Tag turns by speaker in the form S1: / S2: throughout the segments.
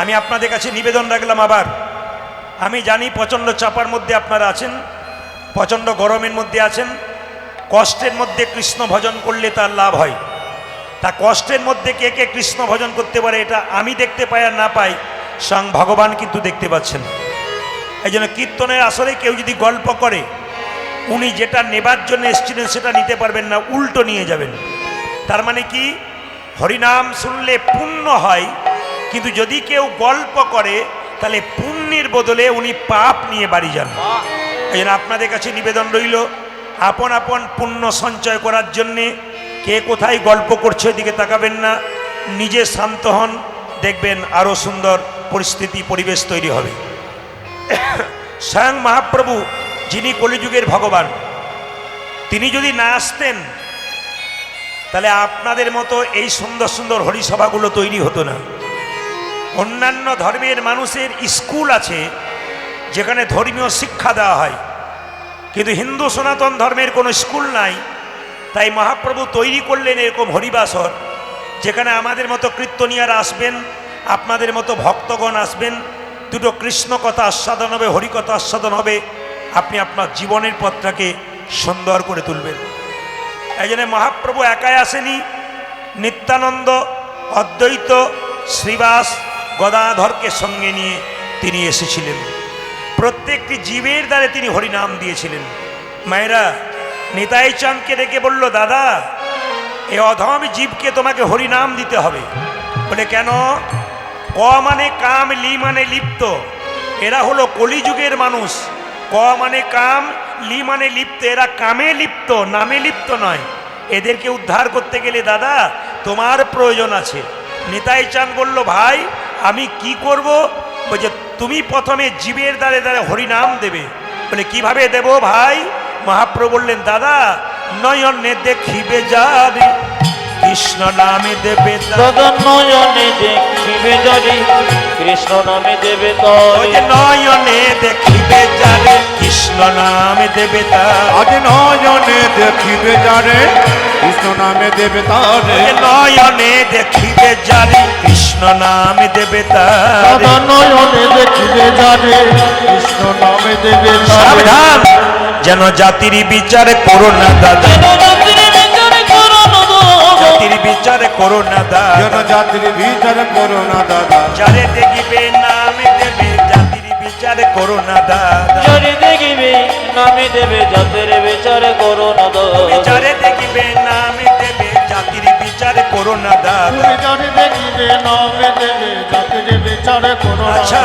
S1: আমি আপনাদের কাছে নিবেদন রাখলাম আবার। আমি জানি প্রচণ্ড চাপার মধ্যে আপনারা আছেন, প্রচণ্ড গরমের মধ্যে আছেন, কষ্টের মধ্যে কৃষ্ণ ভজন করলে তার লাভ হয়। তা কষ্টের মধ্যে কে কে কৃষ্ণ ভজন করতে পারে এটা আমি দেখতে পাই আর না পাই, স্বয়ং ভগবান কিন্তু দেখতে পাচ্ছেন। এই জন্য কীর্তনের আসলে কেউ যদি গল্প করে, উনি যেটা নেবার জন্য এসেছিলেন সেটা নিতে পারবেন না, উল্টো নিয়ে যাবেন। তার মানে কি? হরিনাম শুনলে পুণ্য হয় কিন্তু যদি কেউ গল্প করে, তাহলে পুণ্যের বদলে উনি পাপ নিয়ে বাড়ি যান। এই আপনাদের কাছে নিবেদন রইল, আপন আপন পুণ্য সঞ্চয় করার জন্যে কে কোথায় গল্প করছে ওইদিকে তাকাবেন না, নিজে শান্ত হন, দেখবেন আরও সুন্দর পরিস্থিতি, পরিবেশ তৈরি হবে। স্বয়ং মহাপ্রভু, যিনি কলিযুগের ভগবান, তিনি যদি না আসতেন, তাহলে আপনাদের মতো এই সুন্দর সুন্দর হরিসভাগুলো তৈরি হতো না। অন্যান্য ধর্মের মানুষের স্কুল আছে, যেখানে ধর্মীয় শিক্ষা দেওয়া হয়। কিন্তু হিন্দু সনাতন ধর্মের কোনো স্কুল নাই, তাই মহাপ্রভু তৈরি করলেন এরকম হরিবাসর, যেখানে আমাদের মতো কীর্তনিয়ারা আসবেন, আপনাদের মতো ভক্তগণ আসবেন, দুটো কৃষ্ণ কথা আস্বাদন হবে হরিকথা আস্বাদন হবে, আপনি আপনার জীবনের পথটাকে সুন্দর করে তুলবেন। এই জন্য মহাপ্রভু একাই আসেনি, নিত্যানন্দ, অদ্বৈত, শ্রীবাস গদাধরকে সঙ্গে নিয়ে তিনি এসেছিলেন। প্রত্যেকটি জীবের দ্বারে তিনি হরিনাম দিয়েছিলেন। মায়েরা নিতাই চাঁদকে ডেকে বলল, দাদা, এ অধম জীবকে তোমাকে হরিনাম দিতে হবে। বলে, কেন? ক মানে কাম, লি মানে লিপ্ত। এরা হলো কলিযুগের মানুষ। ক মানে কাম, লি মানে লিপ্ত। এরা কামে লিপ্ত, নামে লিপ্ত নয়। এদেরকে উদ্ধার করতে গেলে, দাদা, তোমার প্রয়োজন আছে। নিতাই চাঁদ বলল, ভাই আমি কি করব? বলছে, তুমি প্রথমে জীবের দ্বারে দ্বারে হরিনাম দেবে। বলে, কীভাবে দেব ভাই? মহাপ্রভু বললেন, দাদা, নয়নে দেখিবে যাবে। কৃষ্ণ নামে দেবে
S2: গগনয়নে দেখিবে যদি কৃষ্ণ নামে দেবে
S1: নয়নে দেখিবে যারে কৃষ্ণ নামে দেবে তার।
S3: আজ নয়নে দেখিবে যারে কৃষ্ণ নামে দেবে
S1: নয়নে দেখিবে যারে কৃষ্ণ নামে দেবে তার।
S2: গগনয়নে দেখিবে যদি কৃষ্ণ নামে দেবে
S1: সাবধান যেন জাতির বিচার করো না দাদা। বিচার করো না দাদা।
S3: জনজাতির বিচার করো না দাদা।
S1: যারে দেখিবে নামে দেবে জাতির বিচার করো না দাদা।
S2: যদি দেখিবে নামে দেবে জাতের বিচার করো না দাদা।
S1: যারে দেখিবে নামে দেবে জাতির বিচার করো না দাদা।
S2: তুমি যদি দেখিবে নামে দেবে জাতের বিচার করো না
S1: আচ্ছা।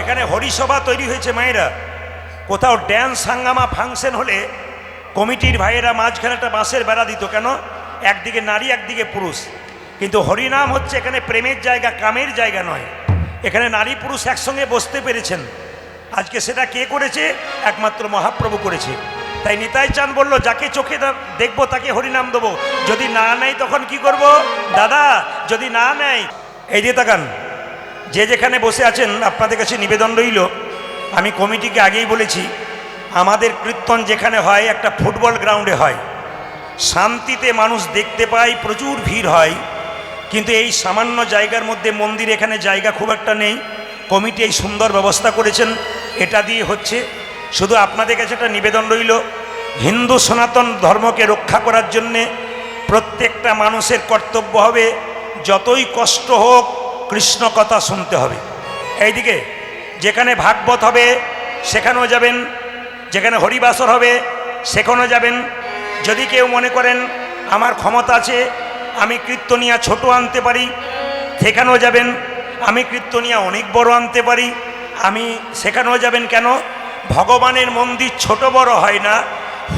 S1: এখানে হরিসভা তৈরি হয়েছে মায়েরা। কোথাও ড্যান্স হাঙ্গামা ফাংশন হলে কমিটির ভাইয়েরা মাঝখানে একটা বাঁশের বেড়া দিত কেন? একদিকে নারী, একদিকে পুরুষ। কিন্তু হরিনাম হচ্ছে এখানে প্রেমের জায়গা, কামের জায়গা নয়। এখানে নারী, পুরুষ একসঙ্গে বসতে পেরেছেন। আজকে সেটা কে করেছে? একমাত্র মহাপ্রভু করেছে। তাই নিতাই চাঁদ বলল, যাকে চোখে দেখব তাকে হরিনাম দেবো। যদি না নেয় তখন কি করব? দাদা, যদি না নেয় এই দিয়ে তাকান, যে যেখানে বসে আছেন, আপনাদের কাছে নিবেদন রইল। আমি কমিটিকে আগেই বলেছি, আমাদের কীর্তন যেখানে হয়, একটা ফুটবল গ্রাউন্ডে হয়। শান্তিতে মানুষ দেখতে পায়, প্রচুর ভিড় হয়। কিন্তু এই সামান্য জায়গার মধ্যে মন্দির এখানে জায়গা খুব একটা নেই। কমিটি এই সুন্দর ব্যবস্থা করেছেন। এটা দিয়ে হচ্ছে, শুধু আপনাদের কাছে একটা নিবেদন রইল, হিন্দু সনাতন ধর্মকে রক্ষা করার জন্যে প্রত্যেকটা মানুষের কর্তব্য হবে, যতই কষ্ট হোক, কৃষ্ণ কথা শুনতে হবে। এইদিকে, যেখানে ভাগবত হবে, সেখানেও যাবেন, যেখানে হরিবাসর হবে, সেখানেও যাবেন। যদি কেউ মনে করেন আমার ক্ষমতা আছে, আমি কীর্তনিয়া ছোট আনতে পারি, সেখানেও যাবেন। আমি কীর্তনিয়া অনেক বড় আনতে পারি, আমি সেখানেও যাবেন কেন? ভগবানের মন্দির ছোট বড় হয় না,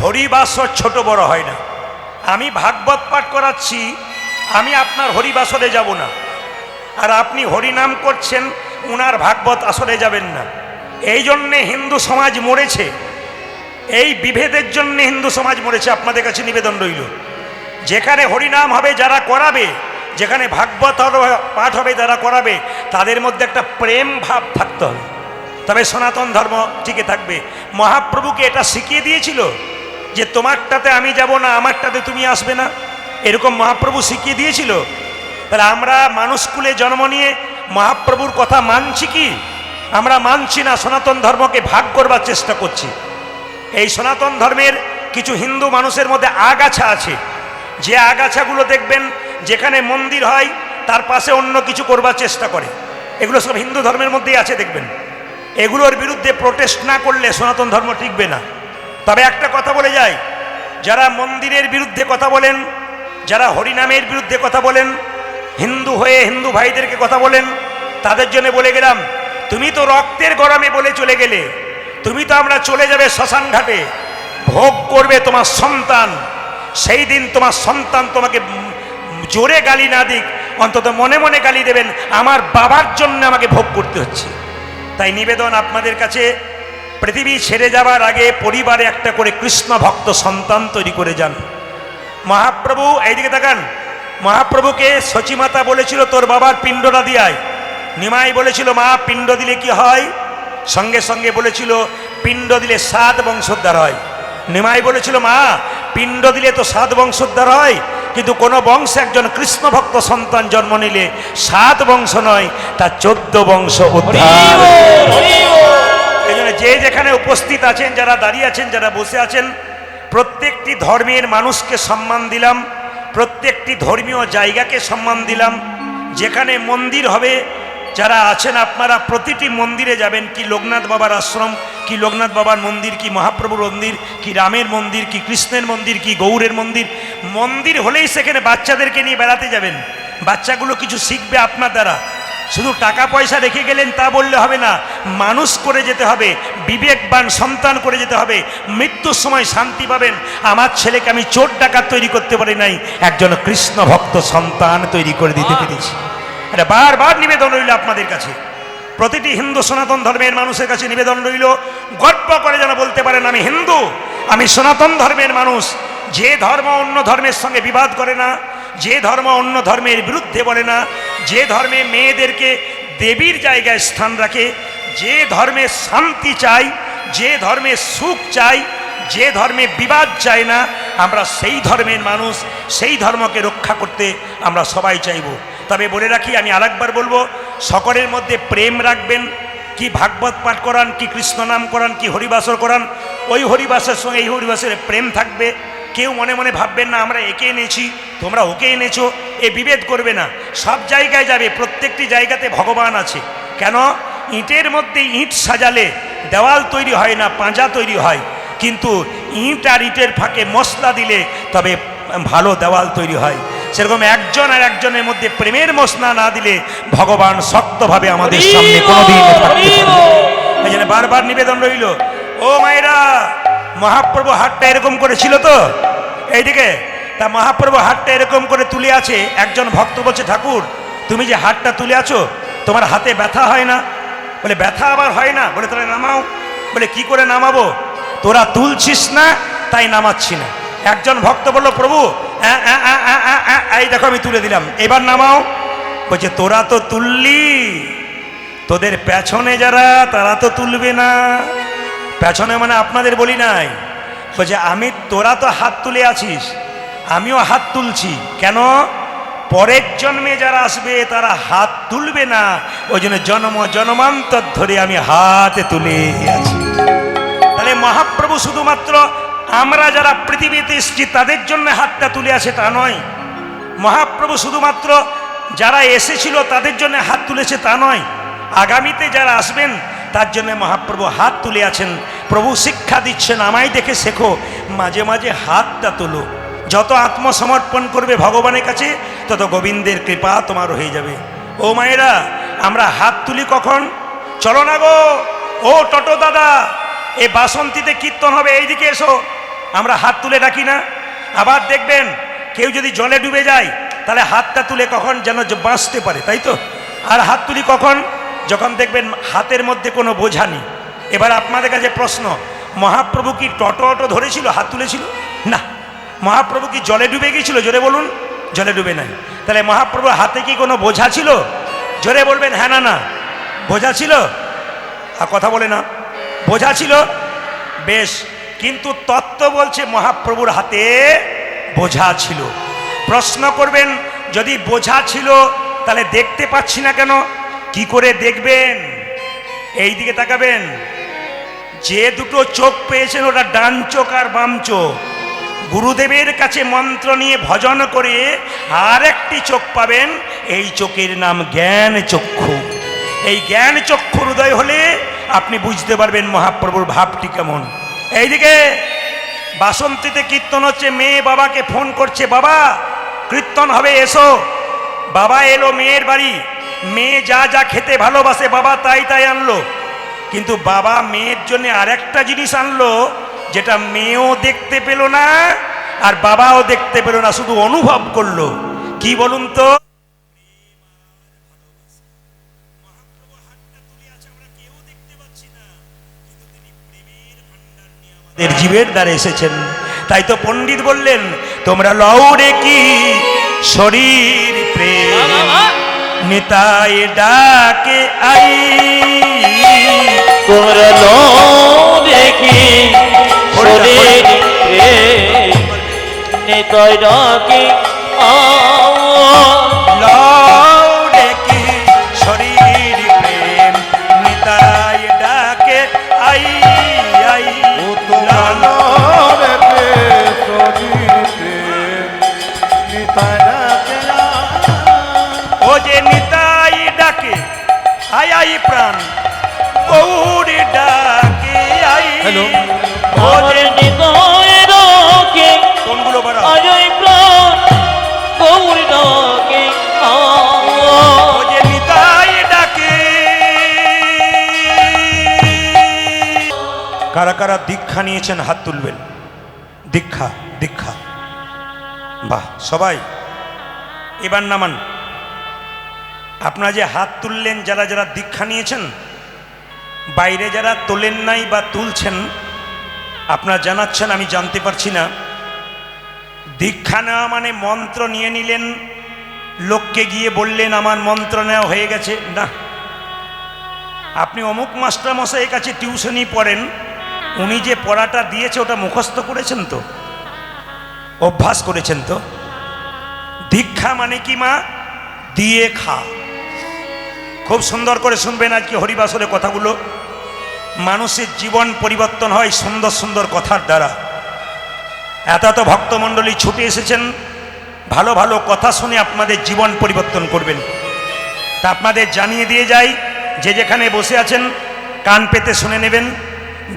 S1: হরিবাসর ছোট বড় হয় না। আমি ভাগবত পাঠ করাচ্ছি, আমি আপনার হরিবাসরে যাব না। আর আপনি হরিনাম করছেন, উনার ভাগবত আসরে যাবেন না। এই জন্যে হিন্দু সমাজ মরেছে। এই বিভেদের জন্য হিন্দু সমাজ মরেছে, আপনাদের কাছে নিবেদন রইল। যেখানে হরিনাম হবে যারা করাবে, যেখানে ভাগবত পাঠ হবে যারা করাবে, তাদের মধ্যে একটা প্রেম ভাব থাকতে হবে। তবে সনাতন ধর্ম টিকে থাকবে। মহাপ্রভুকে এটা শিখিয়ে দিয়েছিল যে তোমারটাতে আমি যাব না, আমারটাতে তুমি আসবে না। এরকম মহাপ্রভু শিখিয়ে দিয়েছিল। তাহলে আমরা মানুষ কুলে জন্ম নিয়ে মহাপ্রভুর কথা মানছি কি? আমরা মানছি না সনাতন ধর্মকে ভাগ করবার চেষ্টা করছি। এই সনাতন ধর্মের কিছু হিন্দু মানুষের মধ্যে আগাছা আছে। যে আগাছাগুলো দেখবেন, যেখানে মন্দির হয়, তার পাশে অন্য কিছু করবার চেষ্টা করে। এগুলো সব হিন্দু ধর্মের মধ্যেই আছে দেখবেন। এগুলোর বিরুদ্ধে প্রোটেস্ট না করলে সনাতন ধর্ম টিকবে না। তবে একটা কথা বলে যায় যারা মন্দিরের বিরুদ্ধে কথা বলেন, যারা হরিনামের বিরুদ্ধে কথা বলেন, হিন্দু হয়ে হিন্দু ভাইদেরকে কথা বলেন, তাদের জন্য বলে গেলাম, তুমি তো রক্তের গরমে বলে চলে গেলে। তুমি তো আমরা চলে যাবে শ্মশান ঘাটে। ভোগ করবে তোমার সন্তান। সেই দিন তোমার সন্তান তোমাকে জোরে গালি না দিক, অন্তত মনে মনে গালি দেবেন, আমার বাবার জন্য আমাকে ভোগ করতে হচ্ছে। তাই নিবেদন আপনাদের কাছে, পৃথিবী ছেড়ে যাবার আগে পরিবারে একটা করে কৃষ্ণ ভক্ত সন্তান তৈরি করে যান। মহাপ্রভু, এইদিকে তাকান। মহাপ্রভুকে সচিমাতা বলেছিল, তোর বাবার পিণ্ডটা দিয়ায় নিমাই বলেছিল, মা, পিণ্ড দিলে কি হয়? সঙ্গে সঙ্গে বলেছিল পিণ্ড দিলে সাত বংশোদ্ধার হয়। নিমাই বলেছিল মা পিণ্ড দিলে তো সাত বংশোদ্ধার হয় কিন্তু কোনো বংশে একজন কৃষ্ণ ভক্ত সন্তান জন্ম নিলে সাত বংশ নয় তার চোদ্দ বংশ উদ্ধার। এই জন্য যে যেখানে উপস্থিত আছেন যারা দাঁড়িয়ে আছেন যারা বসে আছেন প্রত্যেকটি ধর্মের মানুষকে সম্মান দিলাম প্রত্যেকটি ধর্মীয় জায়গাকে সম্মান দিলাম যেখানে মন্দির হবে যারা আছেন আপনারা প্রতিটি মন্দিরে যাবেন। কি লোকনাথ বাবার আশ্রম কি লোকনাথ বাবার মন্দির কি মহাপ্রভুর মন্দির কি রামের মন্দির কি কৃষ্ণের মন্দির কি গৌরের মন্দির। মন্দির হলেই সেখানে বাচ্চাদেরকে নিয়ে বেড়াতে যাবেন। বাচ্চাগুলো কিছু শিখবে আপনার দ্বারা। শুধু টাকা পয়সা রেখে গেলেন তা বললে হবে না। মানুষ করে যেতে হবে বিবেকবান সন্তান করে যেতে হবে। মৃত্যুর সময় শান্তি পাবেন। আমার ছেলেকে আমি চোর ডাকাত তৈরি করতে পারি নাই। একজন কৃষ্ণ ভক্ত সন্তান তৈরি করে দিতে পেরেছি। এটা বারবার নিবেদন রইল আপনাদের কাছে। প্রতিটি হিন্দু সনাতন ধর্মের মানুষের কাছে নিবেদন রইল। গর্ব করে যেন বলতে পারেন, আমি হিন্দু, আমি সনাতন ধর্মের মানুষ। যে ধর্ম অন্য ধর্মের সঙ্গে বিবাদ করে না, যে ধর্ম অন্য ধর্মের বিরুদ্ধে বলে না, যে ধর্মে মেয়েদেরকে দেবীর জায়গায় স্থান রাখে, যে ধর্মে শান্তি চাই, যে ধর্মে সুখ চাই, যে ধর্মে বিবাদ চাই না, আমরা সেই ধর্মের মানুষ, সেই ধর্মকে রক্ষা করতে আমরা সবাই চাইব। তবে বলে রাখি, আমি আরেকবার বলব, সকলের মধ্যে প্রেম রাখবেন, কি ভাগবত পাঠ করান, কি কৃষ্ণ নাম করান, কি হরিবাসর করান, ওই হরিবাসের সঙ্গে এই হরিবাসের প্রেম থাকবে। কেউ মনে মনে ভাববেন, না, আমরা একে এনেছি, তোমরা ওকে এনেছো, এ বিভেদ করবে না। সব জায়গায় যাবে, প্রত্যেকটি জায়গাতে ভগবান আছে। কেন? ইঁটের মধ্যে ইট সাজালে দেওয়াল তৈরি হয় না, পাঁজা তৈরি হয়। কিন্তু ইঁট আর ইটের ফাঁকে মশলা দিলে তবে ভালো দেওয়াল তৈরি হয়। সেরকম একজন আর একজনের মধ্যে প্রেমের মশলা না দিলে ভগবান শক্তভাবে আমাদের সামনে কোনোদিন। এই জন্য বারবার নিবেদন রইল। ও মায়েরা মহাপ্রভু হাতটা এরকম করেছিল তো? এইদিকে তা মহাপ্রভু হাতটা এরকম করে তুলে আছে। একজন ভক্ত বলছে ঠাকুর তুমি যে হাতটা তুলে আছো তোমার হাতে ব্যথা হয় না? বলে ব্যথা আবার হয় না? বলে তোরা নামাও। বলে কি করে নামাবো? তোরা তুলছিস না তাই নামাচ্ছি না। একজন ভক্ত বলল, প্রভু এই দেখো, আমি তুলে দিলাম। এবার নামাও। বলছে, তোরা তো তুললি। তোদের পেছনে যারা, তারা তো তুলবে না। পেছনে মানে আপনাদের বলি নাই। বলছে, আমি, তোরা তো হাত তুলে আছিস। আমিও হাত তুলছি। কেন? পরের জন্মে যারা আসবে, তারা হাত তুলবে না। ওই জন্য জন্ম, জন্মান্তর ধরে আমি হাতে তুলে আছি। তাহলে মহাপ্রভু শুধুমাত্র আমরা যারা পৃথিবীতে এসেছি, তাদের জন্য হাতটা তুলে আসে তা নয়। মহাপ্রভু শুধুমাত্র যারা এসেছিল, তাদের জন্য হাত তুলেছে তা নয়। আগামীতে যারা আসবেন, তার জন্য মহাপ্রভু হাত তুলে আছেন। প্রভু শিক্ষা দিচ্ছেন, আমায় দেখে শেখো, মাঝে মাঝে হাতটা তোলো। যত আত্মসমর্পণ করবে ভগবানের কাছে, তত গোবিন্দের কৃপা তোমার হয়ে যাবে। ও মায়েরা, আমরা হাত তুলি কখন? চলো না গো। ও টোটো দাদা, এ বাসন্তীতে কীর্তন হবে, এইদিকে এসো। আমরা হাত তুলে ডাকি না। আবার দেখবেন কেউ যদি জলে ডুবে যায়, তাহলে হাতটা তুলে কখন যেন বাঁচতে পারে, তাই তো? আর হাত তুলি কখন? যখন দেখবেন হাতের মধ্যে কোনো বোঝা নেই। এবার আপনাদের কাছে প্রশ্ন, মহাপ্রভু কি টটো অটো ধরেছিল, হাত তুলেছিল? না। মহাপ্রভু কি জলে ডুবে গিয়েছিল জোরে বলুন, জলে ডুবে নাই। তাহলে মহাপ্রভুর হাতে কি কোনো বোঝা ছিল? জোরে বলবেন হ্যাঁ না না। বোঝা ছিল? আর কথা বলে না। বোঝা ছিল? বেশ কিন্তু তত্ত্ব বলছে মহাপ্রভুর হাতে বোঝা ছিল। প্রশ্ন করবেন, যদি বোঝা ছিল, তাহলে দেখতে পাচ্ছি না কেন? কি করে দেখবেন? এই দিকে তাকাবেন। যে দুটো চোখ পেয়েছেন ওটা ডান চোখ আর বাম চোখ। গুরুদেবের কাছে মন্ত্র নিয়ে ভজন করে আর একটি চোখ পাবেন, এই চোখের নাম জ্ঞান চক্ষু। এই জ্ঞান চক্ষু হৃদয় হলে আপনি বুঝতে পারবেন মহাপ্রভুর ভাবটি কেমন। এইদিকে বাসন্তীতে কীর্তন হচ্ছে, মেয়ে বাবাকে ফোন করছে, বাবা, কীর্তন হবে, এসো। বাবা এলো মেয়ের বাড়ি। মেয়ে যা যা খেতে ভালোবাসে, বাবা তাই তাই আনলো। কিন্তু বাবা মেয়ের জন্য আরেকটা জিনিস আনলো, যেটা মেয়েও দেখতে পেল না, আর বাবাও দেখতে পেল না, শুধু অনুভব করল। কি বলুন তো? জীবের দ্বারা এসেছেন। তাই তো পণ্ডিত বললেন তোমরা লৌড়ে কি শরীর প্রেম? নিতাই ডাকে আই।
S2: তোমরা লো
S1: কি শরীর প্রেম?
S3: নিতাই ডাকি
S1: আই আই প্রাণ। গৌরী ডাকে আই।
S3: Hello.
S1: ও
S2: আমার
S1: যে
S2: নিতাই ডাকে।
S1: কোনগুলো বাড়া
S2: অজয় প্রাণ গৌরী ডাকে
S1: ও যে নিতাই ডাকে। কারা কারা দীক্ষা নিয়েছেন হাত তুলবেন? দীক্ষা দীক্ষা। বাহ সবাই। এবার নামান। আপনারা যে হাত তুললেন, যারা যারা দীক্ষা নিয়েছেন, বাইরে যারা তোলেন নাই বা তুলছেন, আপনারা জানাচ্ছেন, আমি জানতে পারছি না। দীক্ষা নেওয়া মানে মন্ত্র নিয়ে নিলেন, লোককে গিয়ে বললেন, আমার মন্ত্র নেওয়া হয়ে গেছে। না। আপনি অমুক মাস্টার মশাইয়ের কাছে টিউশনি পড়েন, উনি যে পড়াটা দিয়েছে, ওটা মুখস্থ করেছেন তো? অভ্যাস করেছেন তো? দীক্ষা মানে কি মা? দিয়ে খা। খুব সুন্দর করে শুনবেন আজকে হরিবাসরের কথাগুলো। মানুষের জীবন পরিবর্তন হয় সুন্দর সুন্দর কথার দ্বারা। এত এত ভক্তমণ্ডলী ছুটে এসেছেন, ভালো ভালো কথা শুনে আপনাদের জীবন পরিবর্তন করবেন। তা আপনাদের জানিয়ে দিয়ে যাই, যে যেখানে বসে আছেন, কান পেতে শুনে নেবেন,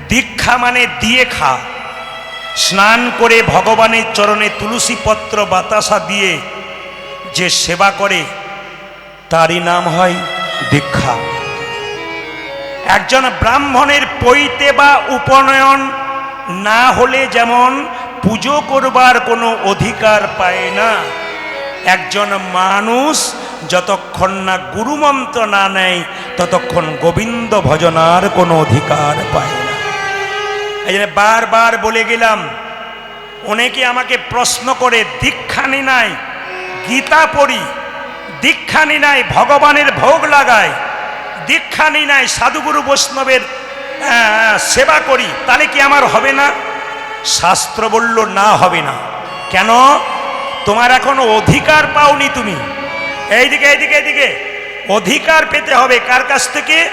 S1: দীক্ষা মানে দিয়ে খা। স্নান করে ভগবানের চরণে তুলসী পত্র বাতাসা দিয়ে যে সেবা করে, তারই নাম হয় দীক্ষা। একজন ব্রাহ্মণের পৈতে বা উপনয়ন না হলে যেমন পুজো করবার কোনো অধিকার পায় না, একজন মানুষ যতক্ষণ না গুরুমন্ত্র না নেয়, ততক্ষণ গোবিন্দ ভজনার কোনো অধিকার পায় না। এই জন্য বারবার বলে গেলাম, অনেকে আমাকে প্রশ্ন করে, দীক্ষা নি নাই, গীতা পড়ি দীক্ষা নি নাই, ভগবানের ভোগ লাগায়। দীক্ষা নি নাই, সাধুগুরু বৈষ্ণবের সেবা করি, তাহলে কি আমার হবে না? শাস্ত্র বলল, না হবে না। কেন? তোমার এখন অধিকার পাওনি তুমি। এইদিকে এইদিকে এইদিকে। অধিকার পেতে হবে কার কাছ থেকে?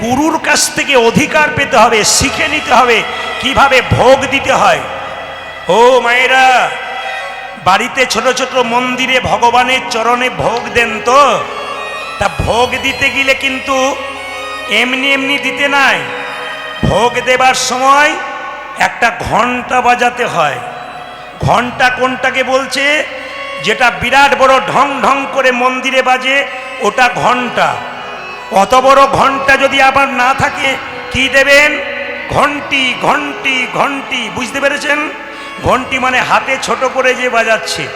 S1: গুরুর কাছ থেকে অধিকার পেতে হবে, শিখে নিতে হবে কীভাবে ভোগ দিতে হয়। ও মায়েরা বাড়িতে ছোট ছোট মন্দিরে ভগবানের চরণে ভোগ দেন তো। তা ভোগ দিতে গেলে কিন্তু এমনি এমনি দিতে নাই। ভোগ দেবার সময় একটা ঘণ্টা বাজাতে হয়। ঘণ্টা কোনটাকে বলছে? যেটা বিরাট বড় ঢং ঢং করে মন্দিরে বাজে, ওটা ঘণ্টা অত বড় ঘণ্টা যদি আবার না থাকে, কি দেবেন? ঘন্টি ঘন্টি ঘন্টি বুঝতে পেরেছেন? ঘন্টি মানে হাতে ছোট করে যে বাজাচ্ছে।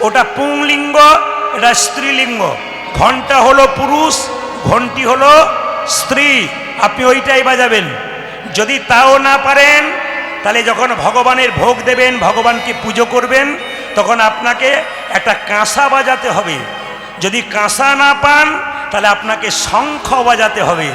S1: ওটা পুংলিঙ্গ, এটা স্ত্রীলিঙ্গ। ঘণ্টা হলো পুরুষ, ঘন্টি হলো স্ত্রী। আপনি ওইটাই বাজাবেন। যদি তাও না পারেন, তাহলে যখন ভগবানের ভোগ দেবেন, ভগবানকে পুজো করবেন, তখন আপনাকে একটা কাঁসা বাজাতে হবে। যদি কাঁসা না পান, তাহলে আপনাকে শঙ্খ বাজাতে হবে।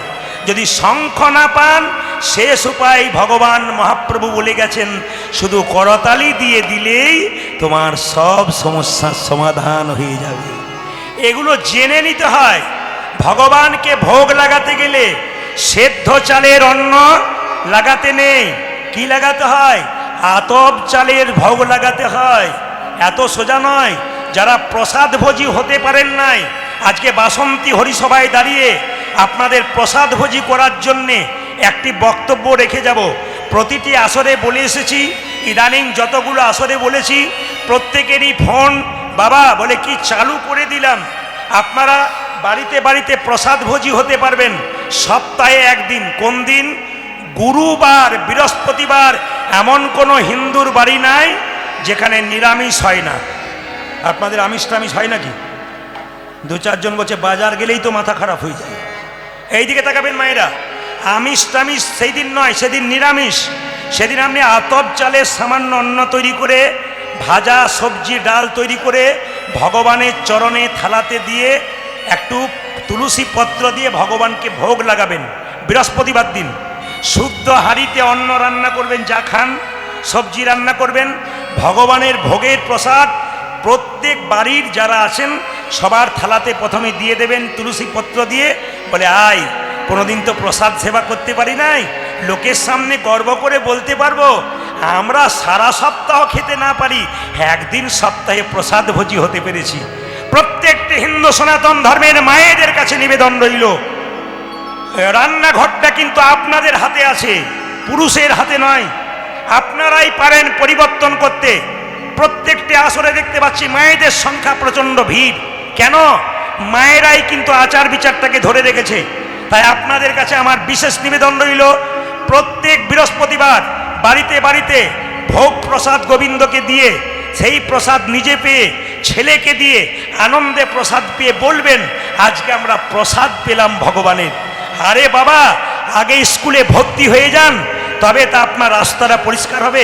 S1: যদি শঙ্খ না পান, শেষ উপায় ভগবান মহাপ্রভু বলে গেছেন, শুধু করতালি দিয়ে দিলেই তোমার সব সমস্যার সমাধান হয়ে যাবে। এগুলো জেনে নিতে হয়। ভগবানকে ভোগ লাগাতে গেলে সেদ্ধ চালের অন্ন লাগাতে নেই। কি লাগাতে হয়? আতব চালের ভোগ লাগাতে হয়। এত সোজা নয়। যারা প্রসাদ ভোজি হতে পারেন নাই, আজকে বাসন্তী হরিসভায় দাঁড়িয়ে আপনাদের প্রসাদ ভোজি করার জন্যে একটি বক্তব্য রেখে যাব। প্রতিটি আসরে বলে এসেছি, ইদানিং যতগুলো আসরে বলেছি, প্রত্যেকেরই ফোন, বাবা, বলে কি চালু করে দিলাম। আপনারা বাড়িতে বাড়িতে প্রসাদ ভোজি হতে পারবেন। সপ্তাহে একদিন। কোন দিন? গুরুবার, বৃহস্পতিবার, এমন কোনো হিন্দুর বাড়ি নাই যেখানে নিরামিষ হয় না। আপনাদের আমিষ টামিষ হয় নাকি? দু চারজন বলছে, বাজার গেলেই তো মাথা খারাপ হয়ে যায়। এইদিকে তাকাবেন মায়েরা। আমিষ টামিষ সেই দিন নয়, সেদিন নিরামিষ। সেদিন আপনি আতপ চালের সামান্য অন্ন তৈরি করে, ভাজা সবজি, ডাল তৈরি করে, ভগবানের চরণে থালাতে দিয়ে একটু তুলসী পত্র দিয়ে ভগবানকে ভোগ লাগাবেন বৃহস্পতিবার দিন। শুদ্ধ হাঁড়িতে অন্ন রান্না করবেন, যা খান, সবজি রান্না করবেন। ভগবানের ভোগের প্রসাদ প্রত্যেক বাড়ির যারা আছেন সবার থালাতে প্রথমে দিয়ে দেবেন তুলসী পত্র দিয়ে। বলে, আয়, কোনোদিন তো প্রসাদ সেবা করতে পারি নাই। লোকের সামনে গর্ব করে বলতে পারব, আমরা সারা সপ্তাহ খেতে না পারি, একদিন সপ্তাহে প্রসাদ ভোজি হতে পেরেছি। প্রত্যেকটি হিন্দু সনাতন ধর্মের মায়েদের কাছে নিবেদন রইল। রান্নাঘরটা কিন্তু আপনাদের হাতে আছে, পুরুষের হাতে নয়। আপনারাই পারেন পরিবর্তন করতে। প্রত্যেকটি আসরে দেখতে পাচ্ছি মায়েদের সংখ্যা প্রচণ্ড ভিড়। কেন? মায়েরাই কিন্তু আচার বিচারটাকে ধরে রেখেছে। তাই আপনাদের কাছে আমার বিশেষ নিবেদন রইল, প্রত্যেক বৃহস্পতিবার বাড়িতে বাড়িতে ভোগ প্রসাদ গোবিন্দকে দিয়ে, সেই প্রসাদ নিজে পেয়ে, ছেলেকে দিয়ে আনন্দে প্রসাদ পেয়ে বলবেন, আজকে আমরা প্রসাদ পেলাম ভগবানের। আরে বাবা, আগে স্কুলে ভর্তি হয়ে যান, তবে তা আপনার রাস্তাটা পরিষ্কার হবে।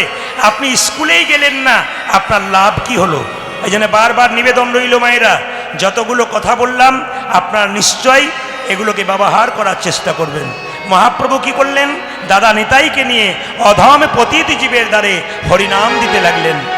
S1: আপনি স্কুলেই গেলেন না, আপনার লাভ কি হলো? এই জন্য বারবার নিবেদন রইল মায়েরা যতগুলো কথা বললাম, আপনারা নিশ্চয়ই এগুলোকে ব্যবহার করার চেষ্টা করবেন। মহাপ্রভু কি করলেন? দাদা নিতাইকে নিয়ে অধম পতিত জীবের দ্বারে হরিনাম দিতে লাগলেন।